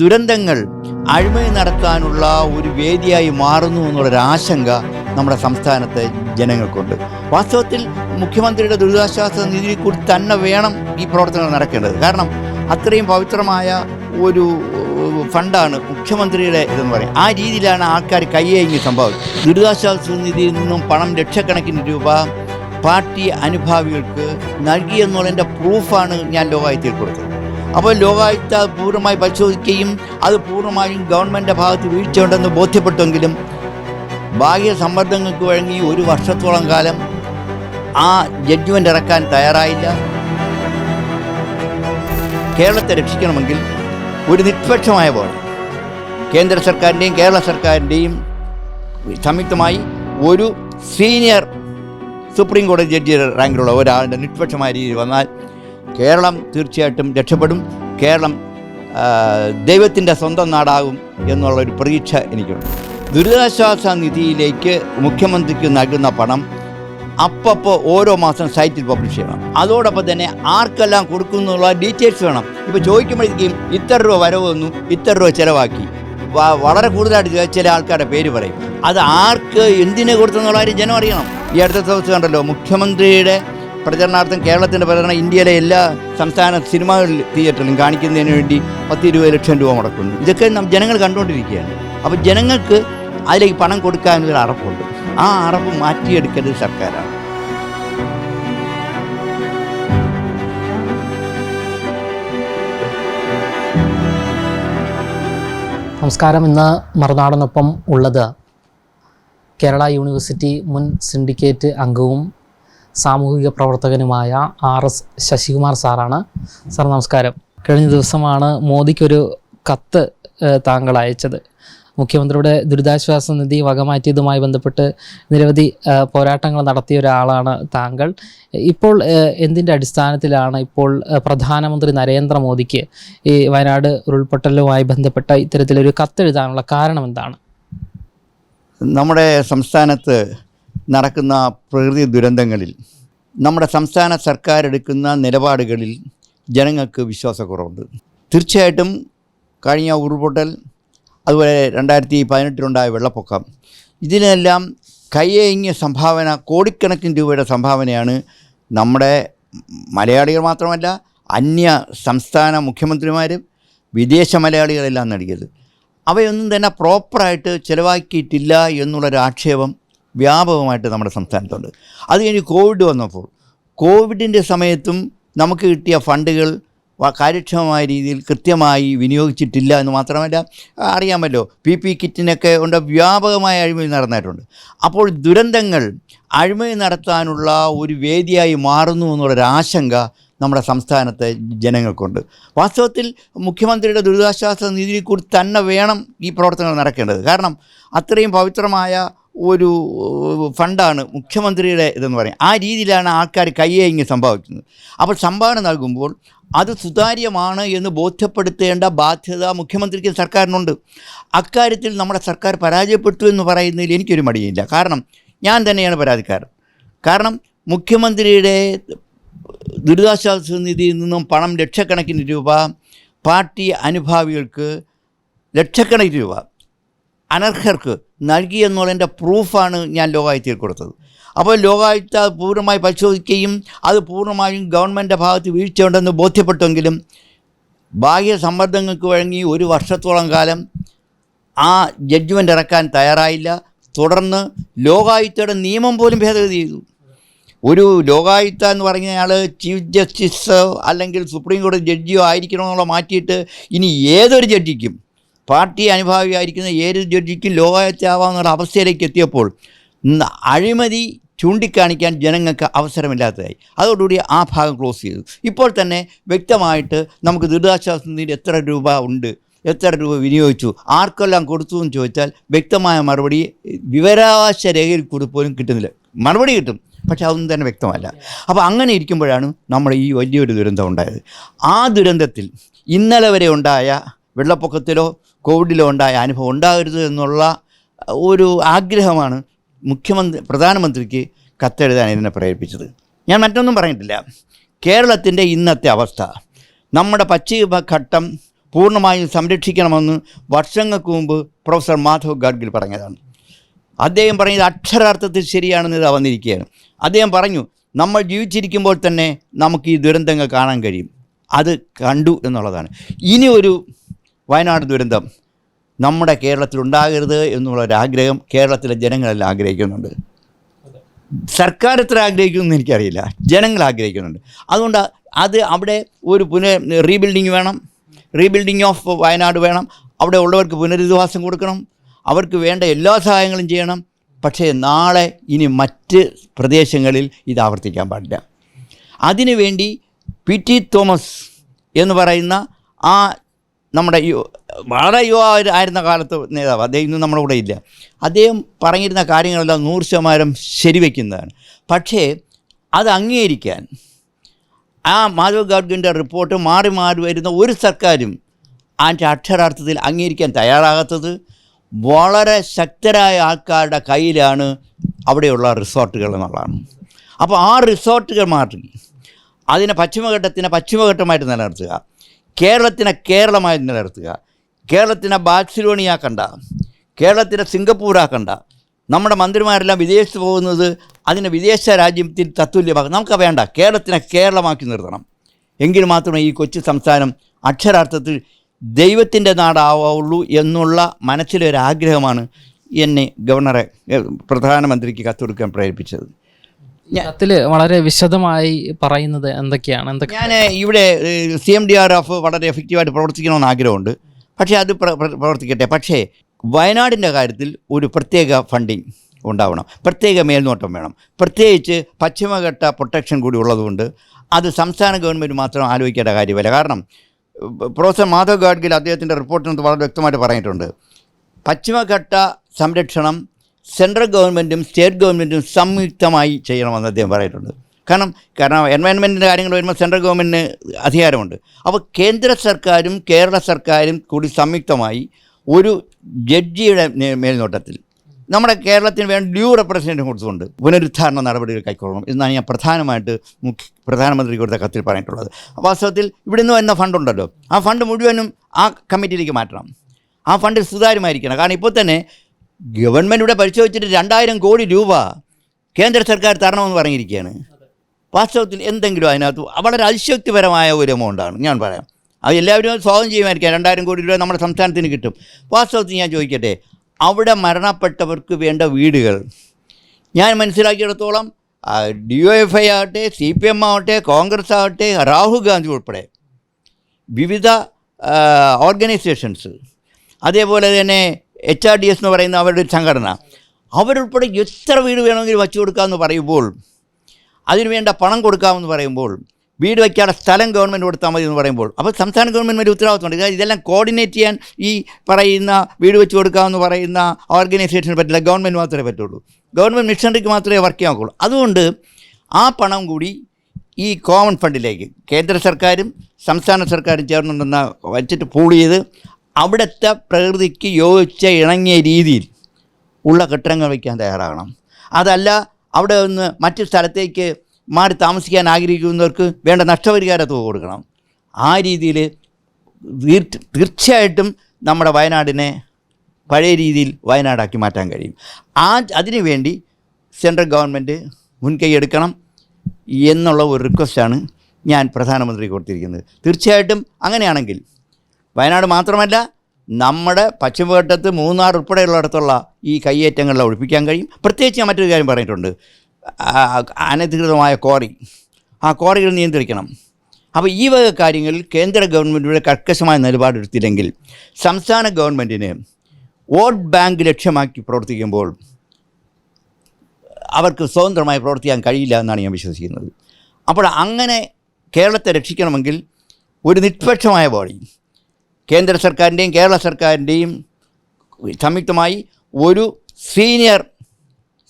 ദുരന്തങ്ങൾ അഴിമതി നടത്താനുള്ള ഒരു വേദിയായി മാറുന്നു എന്നുള്ളൊരു ആശങ്ക നമ്മുടെ സംസ്ഥാനത്തെ ജനങ്ങൾക്കുണ്ട്. വാസ്തവത്തിൽ മുഖ്യമന്ത്രിയുടെ ദുരിതാശ്വാസ നിധിയിൽ കൂടി തന്നെ വേണം ഈ പ്രവർത്തനങ്ങൾ നടക്കേണ്ടത്. കാരണം അത്രയും പവിത്രമായ ഒരു ഫണ്ടാണ് മുഖ്യമന്ത്രിയുടെ ഇതെന്ന് പറയും. ആ രീതിയിലാണ് ആൾക്കാർ കയ്യേങ്ങി സംഭവം. ദുരിതാശ്വാസ നിധിയിൽ നിന്നും പണം ലക്ഷക്കണക്കിന് രൂപ പാർട്ടി അനുഭാവികൾക്ക് നൽകിയെന്നുള്ളതിന്റെ പ്രൂഫാണ് ഞാൻ ലോകായത്തിൽ കൊടുത്തത്. അപ്പോൾ ലോകായുക്ത പൂർണമായി പരിശോധിക്കുകയും അത് പൂർണമായും ഗവൺമെന്റിന്റെ ഭാഗത്ത് വീഴ്ചയുണ്ടെന്ന് ബോധ്യപ്പെട്ടെങ്കിലും ബാഹ്യ സമ്മർദ്ദങ്ങൾക്ക് വഴങ്ങി ഒരു വർഷത്തോളം കാലം ആ ജഡ്ജ്മെന്റ് ഇറക്കാൻ തയ്യാറായില്ല. കേരളത്തെ രക്ഷിക്കണമെങ്കിൽ ഒരു നിഷ്പക്ഷമായ പോലെ കേന്ദ്ര സർക്കാരിന്റെയും കേരള സർക്കാരിന്റെയും സംയുക്തമായി ഒരു സീനിയർ സുപ്രീം കോടതി ജഡ്ജി റാങ്കിലുള്ള ഒരാളുടെ നിഷ്പക്ഷമായ രീതിയിൽ വന്നാൽ കേരളം തീർച്ചയായിട്ടും രക്ഷപ്പെടും. കേരളം ദൈവത്തിന്റെ സ്വന്തം നാടാകും എന്നുള്ളൊരു പ്രതീക്ഷ എനിക്കുണ്ട്. ദുരിതാശ്വാസ നിധിയിലേക്ക് മുഖ്യമന്ത്രിക്ക് നൽകുന്ന പണം അപ്പപ്പോൾ ഓരോ മാസം സൈറ്റിൽ പബ്ലിഷ് ചെയ്യണം. അതോടൊപ്പം തന്നെ ആർക്കെല്ലാം കൊടുക്കുന്നുള്ള ഡീറ്റെയിൽസ് വേണം. ഇപ്പോൾ ചോദിക്കുമ്പോഴേക്കും ഇത്ര രൂപ വരവ് വന്നു ഇത്ര രൂപ ചിലവാക്കി. വളരെ കൂടുതലായിട്ട് ചില ആൾക്കാരുടെ പേര് പറയും. അത് ആർക്ക് എന്തിനെ കൊടുത്തെന്നുള്ള കാര്യം ജനം അറിയണം. ഈ അടുത്ത ദിവസം കണ്ടല്ലോ മുഖ്യമന്ത്രിയുടെ പ്രചരണാർത്ഥം കേരളത്തിന്റെ പ്രചരണം ഇന്ത്യയിലെ എല്ലാ സംസ്ഥാന സിനിമാ തിയേറ്ററിലും കാണിക്കുന്നതിന് വേണ്ടി പത്ത് ഇരുപത് ലക്ഷം രൂപ മുടക്കുന്നു. ഇതൊക്കെ ജനങ്ങൾ കണ്ടുകൊണ്ടിരിക്കുകയാണ്. അപ്പോൾ ജനങ്ങൾക്ക് അതിലേക്ക് പണം കൊടുക്കാനൊരു അറപ്പുണ്ട്. ആ അറപ്പ് മാറ്റിയെടുക്കേണ്ടത് സർക്കാരാണ്. നമസ്കാരം. ഇന്ന് മറുനാടനൊപ്പം ഉള്ളത് കേരള യൂണിവേഴ്സിറ്റി മുൻ സിൻഡിക്കേറ്റ് അംഗവും സാമൂഹിക പ്രവർത്തകനുമായ ആർ എസ് ശശികുമാർ സാറാണ്. സാർ നമസ്കാരം. കഴിഞ്ഞ ദിവസമാണ് മോദിക്കൊരു കത്ത് താങ്കൾ അയച്ചത്. മുഖ്യമന്ത്രിയുടെ ദുരിതാശ്വാസ നിധി വകമാറ്റിയതുമായി ബന്ധപ്പെട്ട് നിരവധി പോരാട്ടങ്ങൾ നടത്തിയ ഒരാളാണ് താങ്കൾ. ഇപ്പോൾ എന്തിന്റെ അടിസ്ഥാനത്തിലാണ് ഇപ്പോൾ പ്രധാനമന്ത്രി നരേന്ദ്രമോദിക്ക് ഈ വയനാട് ഉരുൾപൊട്ടലുമായി ബന്ധപ്പെട്ട ഇത്തരത്തിലൊരു കത്തെഴുതാനുള്ള കാരണം എന്താണ്? നമ്മുടെ സംസ്ഥാനത്ത് നടക്കുന്ന പ്രകൃതി ദുരന്തങ്ങളിൽ നമ്മുടെ സംസ്ഥാന സർക്കാർ എടുക്കുന്ന നിലപാടുകളിൽ ജനങ്ങൾക്ക് വിശ്വാസക്കുറവുണ്ട്. തീർച്ചയായിട്ടും കഴിഞ്ഞ ഉരുൾപൊട്ടൽ അതുപോലെ രണ്ടായിരത്തി പതിനെട്ടിലുണ്ടായ വെള്ളപ്പൊക്കം ഇതിനെല്ലാം കയ്യേങ്ങിയ സംഭാവന കോടിക്കണക്കിന് രൂപയുടെ സംഭാവനയാണ് നമ്മുടെ മലയാളികൾ മാത്രമല്ല അന്യ സംസ്ഥാന മുഖ്യമന്ത്രിമാരും വിദേശ മലയാളികളെല്ലാം നൽകിയത് അവയൊന്നും തന്നെ പ്രോപ്പറായിട്ട് ചിലവാക്കിയിട്ടില്ല എന്നുള്ളൊരു ആക്ഷേപം വ്യാപകമായിട്ട് നമ്മുടെ സംസ്ഥാനത്തുണ്ട്. അത് കഴിഞ്ഞ് കോവിഡ് വന്നപ്പോൾ കോവിഡിന്റെ സമയത്തും നമുക്ക് കിട്ടിയ ഫണ്ടുകൾ കാര്യക്ഷമമായ രീതിയിൽ കൃത്യമായി വിനിയോഗിച്ചിട്ടില്ല എന്ന് മാത്രമല്ല അറിയാമല്ലോ പി പി കിറ്റിനൊക്കെ ഉണ്ട് വ്യാപകമായ അഴിമതി നടന്നിട്ടുണ്ട്. അപ്പോൾ ദുരന്തങ്ങൾ അഴിമതി നടത്താനുള്ള ഒരു വേദിയായി മാറുന്നു എന്നുള്ളൊരാശങ്ക നമ്മുടെ സംസ്ഥാനത്തെ ജനങ്ങൾക്കുണ്ട്. വാസ്തവത്തിൽ മുഖ്യമന്ത്രിയുടെ ദുരിതാശ്വാസ നിധിയിൽ കൂടി തന്നെ വേണം ഈ പ്രവർത്തനങ്ങൾ നടക്കേണ്ടത്. കാരണം അത്രയും പവിത്രമായ ഒരു ഫണ്ടാണ് മുഖ്യമന്ത്രിയുടെ ഇതെന്ന് പറയും. ആ രീതിയിലാണ് ആൾക്കാർ കയ്യേങ്ങി സംഭവിക്കുന്നത്. അപ്പോൾ സംഭാവന നൽകുമ്പോൾ അത് സുതാര്യമാണ് എന്ന് ബോധ്യപ്പെടുത്തേണ്ട ബാധ്യത മുഖ്യമന്ത്രിക്കും സർക്കാരിനുണ്ട്. അക്കാര്യത്തിൽ നമ്മുടെ സർക്കാർ പരാജയപ്പെട്ടു എന്ന് പറയുന്നതിൽ എനിക്കൊരു മടിയില്ല. കാരണം ഞാൻ തന്നെയാണ് പരാതിക്കാരൻ. കാരണം മുഖ്യമന്ത്രിയുടെ ദുരിതാശ്വാസ നിധിയിൽ നിന്നും പണം ലക്ഷക്കണക്കിന് രൂപ പാർട്ടി അനുഭാവികൾക്ക് ലക്ഷക്കണക്കിന് രൂപ അനർഹർക്ക് നൽകിയെന്നുള്ളതിന്റെ പ്രൂഫാണ് ഞാൻ ലോകായുക്തയിൽ കൊടുത്തത്. അപ്പോൾ ലോകായുക്ത പൂർണമായി പരിശോധിക്കുകയും അത് പൂർണമായും ഗവൺമെന്റിന്റെ ഭാഗത്ത് വീഴ്ചയുണ്ടെന്ന് ബോധ്യപ്പെട്ടെങ്കിലും ബാഹ്യ സമ്മർദ്ദങ്ങൾക്ക് വഴങ്ങി ഒരു വർഷത്തോളം കാലം ആ ജഡ്ജ്മെന്റ് ഇറക്കാൻ തയ്യാറായില്ല. തുടർന്ന് ലോകായുക്തയുടെ നിയമം പോലും ഭേദഗതി ചെയ്തു. ഒരു ലോകായുക്ത എന്ന് പറഞ്ഞയാൾ ചീഫ് ജസ്റ്റിസ് അല്ലെങ്കിൽ സുപ്രീം കോടതി ജഡ്ജിയോ ആയിരിക്കണമെന്നുള്ള മാറ്റിയിട്ട് ഇനി ഏതൊരു ജഡ്ജിക്കും പാർട്ടി അനുഭാവിയായിരിക്കുന്ന ഏത് ജഡ്ജിക്കും ലോകായുക്ത ആവാമെന്നുള്ള അവസ്ഥയിലേക്ക് എത്തിയപ്പോൾ അഴിമതി ചൂണ്ടിക്കാണിക്കാൻ ജനങ്ങൾക്ക് അവസരമില്ലാത്തതായി. അതോടുകൂടി ആ ഭാഗം ക്ലോസ് ചെയ്തു. ഇപ്പോൾ തന്നെ വ്യക്തമായിട്ട് നമുക്ക് ദുരിതാശ്വാസ നിധിയിൽ എത്ര രൂപ ഉണ്ട് എത്ര രൂപ വിനിയോഗിച്ചു ആർക്കെല്ലാം കൊടുത്തു എന്ന് ചോദിച്ചാൽ വ്യക്തമായ മറുപടി വിവരാവകാശ രേഖയിൽ കൂടി പോലും കിട്ടുന്നില്ല. മറുപടി കിട്ടും പക്ഷെ അതൊന്നും തന്നെ വ്യക്തമല്ല. അപ്പോൾ അങ്ങനെ ഇരിക്കുമ്പോഴാണ് നമ്മൾ ഈ വലിയൊരു ദുരന്തം ഉണ്ടായത്. ആ ദുരന്തത്തിൽ ഇന്നലെ വരെ ഉണ്ടായ വെള്ളപ്പൊക്കത്തിലോ കോവിഡിലോ ഉണ്ടായ അനുഭവം ഉണ്ടാകരുത് എന്നുള്ള ഒരു ആഗ്രഹമാണ് മുഖ്യമന്ത്രി പ്രധാനമന്ത്രിക്ക് കത്തെഴുതാൻ ഇതിനെ പ്രേരിപ്പിച്ചത്. ഞാൻ മറ്റൊന്നും പറഞ്ഞിട്ടില്ല. കേരളത്തിന്റെ ഇന്നത്തെ അവസ്ഥ. നമ്മുടെ പശ്ചിമഘട്ടം പൂർണമായും സംരക്ഷിക്കണമെന്ന് വർഷങ്ങൾക്ക് മുമ്പ് പ്രൊഫസർ മാധവ് ഗാഡ്ഗിൽ പറഞ്ഞതാണ്. അദ്ദേഹം പറഞ്ഞത് അക്ഷരാർത്ഥത്തിൽ ശരിയാണെന്ന് ഇതാ വന്നിരിക്കുകയാണ്. അദ്ദേഹം പറഞ്ഞു നമ്മൾ ജീവിച്ചിരിക്കുമ്പോൾ തന്നെ നമുക്ക് ഈ ദുരന്തങ്ങൾ കാണാൻ കഴിയും. അത് കണ്ടു എന്നുള്ളതാണ്. ഇനി ഒരു വയനാട് ദുരന്തം നമ്മുടെ കേരളത്തിൽ ഉണ്ടാകരുത് എന്നുള്ള ഒരു ആഗ്രഹം കേരളത്തിലെ ജനങ്ങളെല്ലാം ആഗ്രഹിക്കുന്നുണ്ട്. സർക്കാർ എത്ര ആഗ്രഹിക്കുമെന്ന് എനിക്കറിയില്ല. ജനങ്ങൾ ആഗ്രഹിക്കുന്നുണ്ട്. അതുകൊണ്ട് അത് അവിടെ ഒരു പുനഃ റീബിൽഡിങ് വേണം. റീബിൽഡിങ് ഓഫ് വയനാട് വേണം. അവിടെ ഉള്ളവർക്ക് പുനരധിവാസം കൊടുക്കണം. അവർക്ക് വേണ്ട എല്ലാ സഹായങ്ങളും ചെയ്യണം. പക്ഷേ നാളെ ഇനി മറ്റ് പ്രദേശങ്ങളിൽ ഇത് ആവർത്തിക്കാൻ പാടില്ല. അതിനുവേണ്ടി പി ടി തോമസ് എന്ന് പറയുന്ന ആ നമ്മുടെ യു വളരെ യുവ ആയിരുന്ന കാലത്ത് നേതാവ് അദ്ദേഹം ഇന്ന് നമ്മുടെ കൂടെ ഇല്ല. അദ്ദേഹം പറഞ്ഞിരുന്ന കാര്യങ്ങളെല്ലാം നൂറ് ശതമാനം ശരിവെക്കുന്നതാണ്. പക്ഷേ അത് അംഗീകരിക്കാൻ ആ മാധവ് ഗാഡ്ഗിന്റെ റിപ്പോർട്ട് മാറി മാറി വരുന്ന ഒരു സർക്കാരും അതിന്റെ അക്ഷരാർത്ഥത്തിൽ അംഗീകരിക്കാൻ തയ്യാറാകാത്തത് വളരെ ശക്തരായ ആൾക്കാരുടെ കയ്യിലാണ് അവിടെയുള്ള റിസോർട്ടുകൾ എന്നുള്ളതാണ്. അപ്പോൾ ആ റിസോർട്ടുകൾ മാറ്റി അതിനെ പശ്ചിമഘട്ടത്തിനെ പശ്ചിമഘട്ടമായിട്ട് നിലനിർത്തുക. കേരളത്തിനെ കേരളമായി നിലനിർത്തുക. കേരളത്തിനെ ബാഴ്സലോണിയാക്കണ്ട. കേരളത്തിനെ സിംഗപ്പൂരാക്കണ്ട. നമ്മുടെ മന്ത്രിമാരെല്ലാം വിദേശത്ത് പോകുന്നത് അതിനെ വിദേശ രാജ്യത്തിന് തത്തുല്യമാക്കും നമുക്ക് വേണ്ട. കേരളത്തിനെ കേരളമാക്കി നിർത്തണം. എങ്കിൽ മാത്രമേ ഈ കൊച്ചു സംസ്ഥാനം അക്ഷരാർത്ഥത്തിൽ ദൈവത്തിന്റെ നാടാവുള്ളൂ എന്നുള്ള മനസ്സിലൊരാഗ്രഹമാണ് എന്നെ ഗവർണറെ പ്രധാനമന്ത്രിക്ക് കത്തുകൊടുക്കാൻ പ്രേരിപ്പിച്ചത്. കത്തിൽ വളരെ വിശദമായി പറയുന്നത് എന്തൊക്കെയാണ്? എന്തൊക്കെ ഞാൻ ഇവിടെ C M D R F വളരെ എഫക്റ്റീവായിട്ട് പ്രവർത്തിക്കണമെന്ന് ആഗ്രഹമുണ്ട്. പക്ഷേ അത് പ്ര- പ്ര- പ്രവർത്തിക്കട്ടെ. പക്ഷേ വയനാടിന്റെ കാര്യത്തിൽ ഒരു പ്രത്യേക ഫണ്ടിങ് ഉണ്ടാവണം. പ്രത്യേക മേൽനോട്ടം വേണം. പ്രത്യേകിച്ച് പശ്ചിമഘട്ട പ്രൊട്ടക്ഷൻ കൂടി ഉള്ളതുകൊണ്ട് അത് സംസ്ഥാന ഗവൺമെന്റ് മാത്രം ആലോചിക്കേണ്ട കാര്യമല്ല. കാരണം പ്രൊഫസർ മാധവ് ഗാഡ്ഗിൽ അദ്ദേഹത്തിന്റെ റിപ്പോർട്ടിനകത്ത് വളരെ വ്യക്തമായിട്ട് പറഞ്ഞിട്ടുണ്ട്. പശ്ചിമഘട്ട സംരക്ഷണം സെൻട്രൽ ഗവൺമെന്റും സ്റ്റേറ്റ് ഗവൺമെന്റും സംയുക്തമായി ചെയ്യണമെന്ന് അദ്ദേഹം പറയുന്നുണ്ട് കാരണം കാരണം എൻവയൺമെന്റിന്റെ കാര്യങ്ങൾ വരുമ്പോൾ സെൻട്രൽ ഗവൺമെന്റിന് അധികാരമുണ്ട്. അപ്പോൾ കേന്ദ്ര സർക്കാരും കേരള സർക്കാരും കൂടി സംയുക്തമായി ഒരു ജഡ്ജിയുടെ മേൽനോട്ടത്തിൽ നമ്മുടെ കേരളത്തിന് വേണ്ട ഡ്യൂ റെപ്രസെന്റേഷൻ കൊടുത്തുകൊണ്ട് പുനരുദ്ധാരണ നടപടികൾ കൈക്കൊള്ളണം എന്നാണ് ഞാൻ പ്രധാനമായിട്ട് മുഖ്യ പ്രധാനമന്ത്രി കൊടുത്ത കത്തിൽ പറഞ്ഞിട്ടുള്ളത്. വാസ്തവത്തിൽ ഇവിടെ നിന്ന് വരുന്ന ഫണ്ടുണ്ടല്ലോ ആ ഫണ്ട് മുഴുവനും ആ കമ്മിറ്റിയിലേക്ക് മാറ്റണം. ആ ഫണ്ട് സുതാര്യമായിരിക്കണം. കാരണം ഇപ്പോൾ തന്നെ ഗവൺമെന്റ് ഇവിടെ പരിശോധിച്ചിട്ട് രണ്ടായിരം കോടി രൂപ കേന്ദ്ര സർക്കാർ തരണമെന്ന് പറഞ്ഞിരിക്കുകയാണ്. വാസ്തവത്തിൽ എന്തെങ്കിലും അതിനകത്ത് വളരെ അതിശക്തിപരമായ ഒരു എമൗണ്ടാണ് ഞാൻ പറയാം. അത് എല്ലാവരും സ്വാഗതം ചെയ്യുമായിരിക്കാം. രണ്ടായിരം കോടി രൂപ നമ്മുടെ സംസ്ഥാനത്തിന് കിട്ടും. വാസ്തവത്തിൽ ഞാൻ ചോദിക്കട്ടെ അവിടെ മരണപ്പെട്ടവർക്ക് വേണ്ട വീടുകൾ ഞാൻ മനസ്സിലാക്കിയിടത്തോളം ഡി ഒ എഫ് ഐ ആവട്ടെ സി പി എം ആവട്ടെ കോൺഗ്രസ് ആവട്ടെ രാഹുൽ ഗാന്ധി ഉൾപ്പെടെ വിവിധ ഓർഗനൈസേഷൻസ് അതേപോലെ തന്നെ എച്ച് ആർ ഡി എസ് എന്ന് പറയുന്ന അവരുടെ ഒരു സംഘടന. അവരുൾപ്പെടെ എത്ര വീട് വേണമെങ്കിലും വച്ചു കൊടുക്കാമെന്ന് പറയുമ്പോൾ അതിനുവേണ്ട പണം കൊടുക്കാമെന്ന് പറയുമ്പോൾ വീട് വയ്ക്കാനുള്ള സ്ഥലം ഗവൺമെന്റ് കൊടുത്താൽ മതി എന്ന് പറയുമ്പോൾ അപ്പോൾ സംസ്ഥാന ഗവൺമെന്റ് ഒരു ഉത്തരവാദിത്തമുണ്ട് ഇതാ ഇതെല്ലാം കോർഡിനേറ്റ് ചെയ്യാൻ ഈ പറയുന്ന വീട് വെച്ച് കൊടുക്കാമെന്ന് പറയുന്ന ഓർഗനൈസേഷന് പറ്റില്ല ഗവൺമെന്റ് മാത്രമേ പറ്റുള്ളൂ. ഗവൺമെന്റ് മിഷണറിക്ക് മാത്രമേ വർക്ക് ചെയ്യാൻ ഒക്കുള്ളൂ അതുകൊണ്ട് ആ പണം കൂടി ഈ കോമൺ ഫണ്ടിലേക്ക് കേന്ദ്ര സർക്കാരും സംസ്ഥാന സർക്കാരും ചേർന്നുണ്ടെന്ന വെച്ചിട്ട് പൂൾ ചെയ്ത് അവിടുത്തെ പ്രകൃതിക്ക് യോജിച്ച ഇണങ്ങിയ രീതിയിൽ ഉള്ള കെട്ടിടങ്ങൾ വയ്ക്കാൻ തയ്യാറാകണം. അതല്ല അവിടെ നിന്ന് മറ്റു സ്ഥലത്തേക്ക് മാറി താമസിക്കാൻ ആഗ്രഹിക്കുന്നവർക്ക് വേണ്ട നഷ്ടപരിഹാര തുക കൊടുക്കണം. ആ രീതിയിൽ തീർ- തീർച്ചയായിട്ടും നമ്മുടെ വയനാടിനെ പഴയ രീതിയിൽ വയനാടാക്കി മാറ്റാൻ കഴിയും. ആ അതിനുവേണ്ടി സെൻട്രൽ ഗവൺമെന്റ് മുൻകൈ എടുക്കണം എന്നുള്ള ഒരു റിക്വസ്റ്റാണ് ഞാൻ പ്രധാനമന്ത്രി കൊടുത്തിരിക്കുന്നത്. തീർച്ചയായിട്ടും അങ്ങനെയാണെങ്കിൽ വയനാട് മാത്രമല്ല നമ്മുടെ പശ്ചിമഘട്ടത്ത് മൂന്നാർ ഉൾപ്പെടെയുള്ളിടത്തുള്ള ഈ കയ്യേറ്റങ്ങളെ ഒഴിപ്പിക്കാൻ കഴിയും. പ്രത്യേകിച്ച് ഞാൻ മറ്റൊരു കാര്യം പറഞ്ഞിട്ടുണ്ട്. അനധികൃതമായ ക്വാറി. ആ ക്വാറികൾ നിയന്ത്രിക്കണം. അപ്പോൾ ഈ വക കാര്യങ്ങളിൽ കേന്ദ്ര ഗവൺമെന്റിലൂടെ കർക്കശമായ നിലപാടെടുത്തില്ലെങ്കിൽ സംസ്ഥാന ഗവൺമെന്റിന് വോട്ട് ബാങ്ക് ലക്ഷ്യമാക്കി പ്രവർത്തിക്കുമ്പോൾ അവർക്ക് സ്വതന്ത്രമായി പ്രവർത്തിക്കാൻ കഴിയില്ല എന്നാണ് ഞാൻ വിശ്വസിക്കുന്നത്. അപ്പോൾ അങ്ങനെ കേരളത്തെ രക്ഷിക്കണമെങ്കിൽ ഒരു നിഷ്പക്ഷമായ ബോഡി കേന്ദ്ര സർക്കാരിന്റെയും കേരള സർക്കാരിന്റെയും സംയുക്തമായി ഒരു സീനിയർ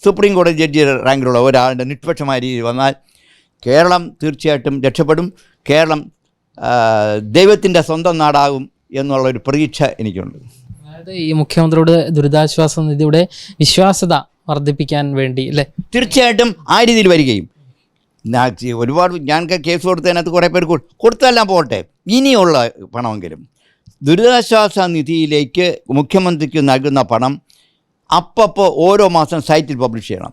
സുപ്രീം കോടതി ജഡ്ജി റാങ്കിലുള്ള ഒരാളുടെ നിഷ്പക്ഷമായ രീതിയിൽ വന്നാൽ കേരളം തീർച്ചയായിട്ടും രക്ഷപ്പെടും. കേരളം ദൈവത്തിന്റെ സ്വന്തം നാടാകും എന്നുള്ള ഒരു പ്രതീക്ഷ എനിക്കുണ്ട്. അതായത് ഈ മുഖ്യമന്ത്രിയുടെ ദുരിതാശ്വാസ നിധിയുടെ വിശ്വാസ്യത വർദ്ധിപ്പിക്കാൻ വേണ്ടി അല്ലേ? തീർച്ചയായിട്ടും ആ രീതിയിൽ വരികയും. ഒരുപാട് ഞാൻ കേസ് കൊടുത്തതിനകത്ത് കുറേ പേർ കൊടുത്തെല്ലാം പോട്ടെ ഇനിയുള്ള പണമെങ്കിലും ദുരിതാശ്വാസ നിധിയിലേക്ക് മുഖ്യമന്ത്രിക്ക് നൽകുന്ന പണം അപ്പപ്പോൾ ഓരോ മാസം സൈറ്റിൽ പബ്ലിഷ് ചെയ്യണം.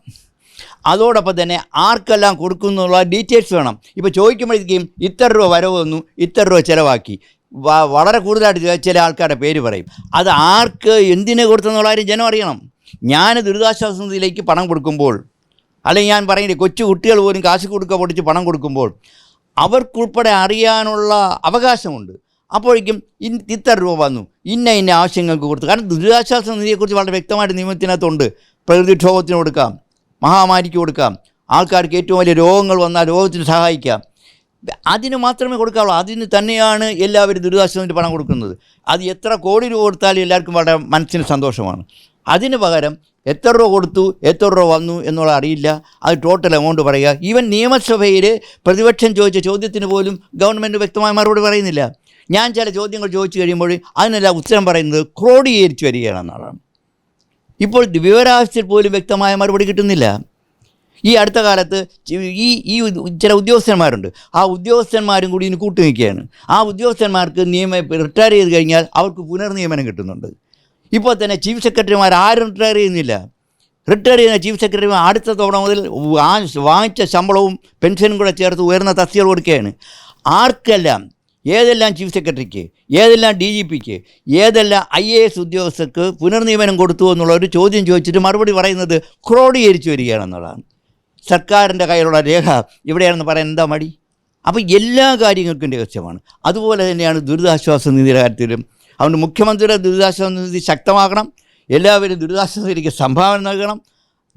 അതോടൊപ്പം തന്നെ ആർക്കെല്ലാം കൊടുക്കുന്നുള്ള ഡീറ്റെയിൽസ് വേണം. ഇപ്പോൾ ചോദിക്കുമ്പോഴത്തേക്കും ഇത്ര രൂപ വരവ് വന്നു ഇത്ര രൂപ ചിലവാക്കി. വളരെ കൂടുതലായിട്ട് ചില ആൾക്കാരുടെ പേര് പറയും. അത് ആർക്ക് എന്തിനു കൊടുത്തെന്നുള്ള കാര്യം ജനം അറിയണം. ഞാൻ ദുരിതാശ്വാസ നിധിയിലേക്ക് പണം കൊടുക്കുമ്പോൾ അല്ലെങ്കിൽ ഞാൻ പറയുന്നത് കൊച്ചു കുട്ടികൾ പോലും കാശ് കൊടുക്കുക പൊടിച്ച് പണം കൊടുക്കുമ്പോൾ അവർക്കുൾപ്പെടെ അറിയാനുള്ള അവകാശമുണ്ട്. അപ്പോഴേക്കും ഇൻ ഇത്ര രൂപ വന്നു. ഇന്ന ഇന്ന ആവശ്യങ്ങൾക്ക് കൊടുത്തു. കാരണം ദുരിതാശ്വാസ നിധിയെക്കുറിച്ച് വളരെ വ്യക്തമായിട്ട് നിയമത്തിനകത്തുണ്ട്. പ്രകൃതിക്ഷോഭത്തിന് കൊടുക്കാം. മഹാമാരിക്ക് കൊടുക്കാം. ആൾക്കാർക്ക് ഏറ്റവും വലിയ രോഗങ്ങൾ വന്നാൽ രോഗത്തിന് സഹായിക്കാം. അതിന് മാത്രമേ കൊടുക്കാവുള്ളൂ. അതിന് തന്നെയാണ് എല്ലാവരും ദുരിതാശ്വാസത്തിന് പണം കൊടുക്കുന്നത്. അത് എത്ര കോടി രൂപ കൊടുത്താലും എല്ലാവർക്കും വളരെ മനസ്സിന് സന്തോഷമാണ്. അതിന് പകരം എത്ര രൂപ കൊടുത്തു എത്ര രൂപ വന്നു എന്നുള്ള അറിയില്ല. അത് ടോട്ടൽ എമൗണ്ട് പറയുക. ഈവൻ നിയമസഭയിൽ പ്രതിപക്ഷം ചോദിച്ച ചോദ്യത്തിന് പോലും ഗവൺമെന്റ് വ്യക്തമായ മറുപടി പറയുന്നില്ല. ഞാൻ ചില ചോദ്യങ്ങൾ ചോദിച്ചു കഴിയുമ്പോൾ അതിനെല്ലാം ഉത്തരം പറയുന്നത് ക്രോഡീകരിച്ച് വരികയാണെന്നാണ് ഇപ്പോൾ വിവരാവസ്ഥയിൽ പോലും വ്യക്തമായ മറുപടി കിട്ടുന്നില്ല. ഈ അടുത്ത കാലത്ത് ഈ ഈ ചില ഉദ്യോഗസ്ഥന്മാരുണ്ട്. ആ ഉദ്യോഗസ്ഥന്മാരും കൂടി ഇതിന് കൂട്ടു നിൽക്കുകയാണ് ആ ഉദ്യോഗസ്ഥന്മാർക്ക് നിയമ റിട്ടയർ ചെയ്ത് കഴിഞ്ഞാൽ അവർക്ക് പുനർനിയമനം കിട്ടുന്നുണ്ട്. ഇപ്പോൾ തന്നെ ചീഫ് സെക്രട്ടറിമാർ ആരും റിട്ടയർ ചെയ്യുന്നില്ല. റിട്ടയർ ചെയ്യുന്ന ചീഫ് സെക്രട്ടറിമാർ അടുത്ത തവണ മുതൽ വാങ്ങിച്ച ശമ്പളവും പെൻഷനും കൂടെ ചേർത്ത് ഉയർന്ന തസ്തികൾ കൊടുക്കുകയാണ്. ആർക്കെല്ലാം ഏതെല്ലാം ചീഫ് സെക്രട്ടറിക്ക് ഏതെല്ലാം ഡി ജി പിക്ക് ഏതെല്ലാം ഐ എ എസ് ഉദ്യോഗസ്ഥർക്ക് പുനർനിയമനം കൊടുത്തു എന്നുള്ള ഒരു ചോദ്യം ചോദിച്ചിട്ട് മറുപടി പറയുന്നത് ക്രോഡീകരിച്ചു വരികയാണെന്നുള്ളതാണ്. സർക്കാരിന്റെ കയ്യിലുള്ള രേഖ ഇവിടെയാണെന്ന് പറയാൻ എന്താ മടി? അപ്പോൾ എല്ലാ കാര്യങ്ങൾക്കും രഹസ്യമാണ്. അതുപോലെ തന്നെയാണ് ദുരിതാശ്വാസ നിധിയുടെ കാര്യത്തിലും. അതുകൊണ്ട് മുഖ്യമന്ത്രിയുടെ ദുരിതാശ്വാസ നിധി ശക്തമാക്കണം. എല്ലാവരും ദുരിതാശ്വാസ നിധിക്ക് സംഭാവന നൽകണം.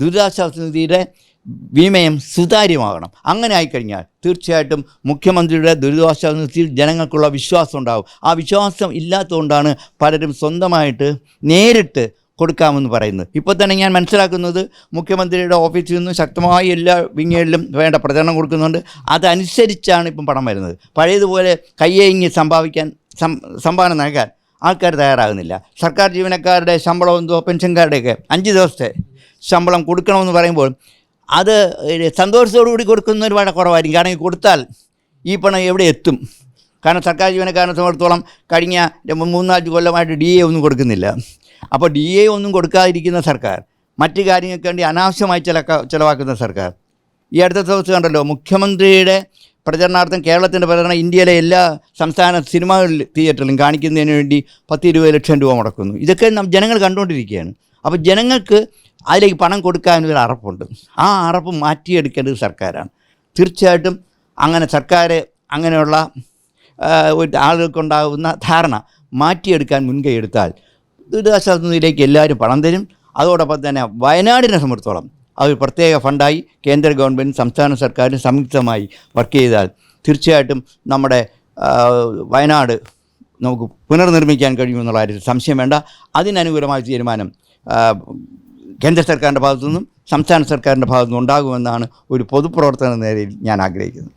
ദുരിതാശ്വാസ നിധിയുടെ വിമയം സുതാര്യമാകണം. അങ്ങനെ ആയിക്കഴിഞ്ഞാൽ തീർച്ചയായിട്ടും മുഖ്യമന്ത്രിയുടെ ദുരിതാശ്വാസ നിധിയിൽ ജനങ്ങൾക്കുള്ള വിശ്വാസം ഉണ്ടാകും ആ വിശ്വാസം ഇല്ലാത്തതുകൊണ്ടാണ് പലരും സ്വന്തമായിട്ട് നേരിട്ട് കൊടുക്കാമെന്ന് പറയുന്നത്. ഇപ്പോൾ തന്നെ ഞാൻ മനസ്സിലാക്കുന്നത് മുഖ്യമന്ത്രിയുടെ ഓഫീസിൽ നിന്നും ശക്തമായി എല്ലാ വിങ്ങകളിലും വേണ്ട പ്രചരണം കൊടുക്കുന്നുണ്ട്. അതനുസരിച്ചാണ് ഇപ്പം പണം വരുന്നത്. പഴയതുപോലെ കയ്യേങ്ങി സമ്പാദിക്കാൻ സം സംഭാവന നൽകാൻ ആൾക്കാർ തയ്യാറാകുന്നില്ല. സർക്കാർ ജീവനക്കാരുടെ ശമ്പളം എന്തോ പെൻഷൻകാരുടെയൊക്കെ അഞ്ച് ദിവസത്തെ ശമ്പളം കൊടുക്കണമെന്ന് പറയുമ്പോൾ അത് സന്തോഷത്തോടുകൂടി സന്തോഷത്തോടു കൂടി കൊടുക്കുന്നവർ വളരെ കുറവായിരിക്കും. കാരണം കൊടുത്താൽ ഈ പണം എവിടെ എത്തും? കാരണം സർക്കാർ ജീവനക്കാരനെ സംബന്ധിച്ചിടത്തോളം കഴിഞ്ഞ മൂന്നാൽ കൊല്ലമായിട്ട് ഡി എ ഒന്നും കൊടുക്കുന്നില്ല. അപ്പോൾ ഡി എ ഒന്നും കൊടുക്കാതിരിക്കുന്ന സർക്കാർ മറ്റു കാര്യങ്ങൾക്ക് വേണ്ടി അനാവശ്യമായി ചിലക്ക ചിലവാക്കുന്ന സർക്കാർ. ഈ അടുത്ത ദിവസം കണ്ടല്ലോ മുഖ്യമന്ത്രിയുടെ പ്രചരണാർത്ഥം കേരളത്തിന്റെ പ്രചരണം ഇന്ത്യയിലെ എല്ലാ സംസ്ഥാന സിനിമകളിൽ തിയേറ്ററിലും കാണിക്കുന്നതിന് വേണ്ടി പത്ത് ഇരുപത് ലക്ഷം രൂപ മുടക്കുന്നു. ഇതൊക്കെ ജനങ്ങൾ കണ്ടുകൊണ്ടിരിക്കുകയാണ്. അപ്പോൾ ജനങ്ങൾക്ക് അതിലേക്ക് പണം കൊടുക്കാനൊരു അറപ്പുണ്ട്. ആ അറപ്പ് മാറ്റിയെടുക്കേണ്ടത് സർക്കാരാണ്. തീർച്ചയായിട്ടും അങ്ങനെ സർക്കാർ അങ്ങനെയുള്ള ആളുകൾക്കുണ്ടാകുന്ന ധാരണ മാറ്റിയെടുക്കാൻ മുൻകൈ എടുത്താൽ ദുരിതാശ്വാസ നിധിയിലേക്ക് എല്ലാവരും പണം തരും. അതോടൊപ്പം തന്നെ വയനാടിനെ സംബന്ധിച്ചോളം അത് പ്രത്യേക ഫണ്ടായി കേന്ദ്ര ഗവൺമെന്റ് സംസ്ഥാന സർക്കാരിന് സംയുക്തമായി വർക്ക് ചെയ്താൽ തീർച്ചയായിട്ടും നമ്മുടെ വയനാട് നമുക്ക് പുനർനിർമ്മിക്കാൻ കഴിയുമെന്നുള്ള കാര്യത്തിൽ സംശയം വേണ്ട. അതിനനുകൂലമായ തീരുമാനം കേന്ദ്ര സർക്കാരിന്റെ ഭാഗത്തു നിന്നും സംസ്ഥാന സർക്കാരിന്റെ ഭാഗത്തു നിന്നും ഉണ്ടാകുമെന്നാണ് ഒരു പൊതുപ്രവർത്തന നിലയിൽ ഞാൻ ആഗ്രഹിക്കുന്നത്.